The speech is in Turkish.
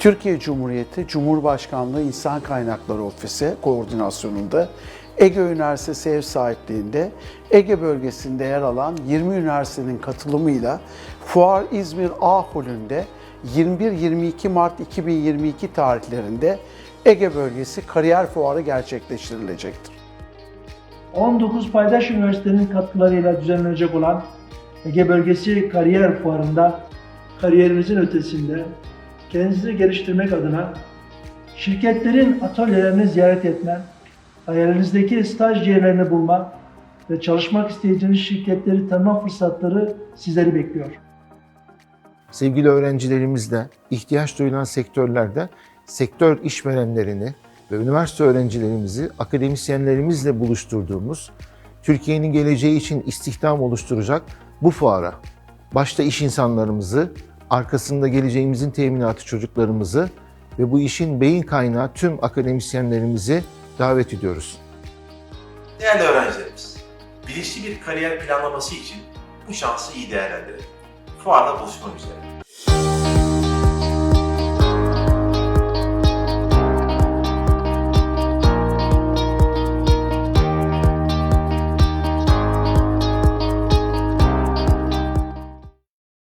Türkiye Cumhuriyeti Cumhurbaşkanlığı İnsan Kaynakları Ofisi koordinasyonunda Ege Üniversitesi ev sahipliğinde Ege bölgesinde yer alan 20 üniversitenin katılımıyla Fuar İzmir A Holü'nde 21-22 Mart 2022 tarihlerinde Ege Bölgesi Kariyer Fuarı gerçekleştirilecektir. 19 paydaş üniversitenin katkılarıyla düzenlenecek olan Ege Bölgesi Kariyer Fuarı'nda kariyerinizin ötesinde kendinizi geliştirmek adına şirketlerin atölyelerini ziyaret etme, hayalinizdeki staj yerlerini bulma ve çalışmak isteyeceğiniz şirketleri tanıma fırsatları sizleri bekliyor. sevgili öğrencilerimizle ihtiyaç duyulan sektörlerde sektör işverenlerini ve üniversite öğrencilerimizi akademisyenlerimizle buluşturduğumuz Türkiye'nin geleceği için istihdam oluşturacak bu fuara başta iş insanlarımızı, arkasında geleceğimizin teminatı çocuklarımızı ve bu işin beyin kaynağı tüm akademisyenlerimizi davet ediyoruz. Değerli öğrencilerimiz, bilinçli bir kariyer planlaması için bu şansı iyi değerlendirelim. Fuarda buluşmak üzere.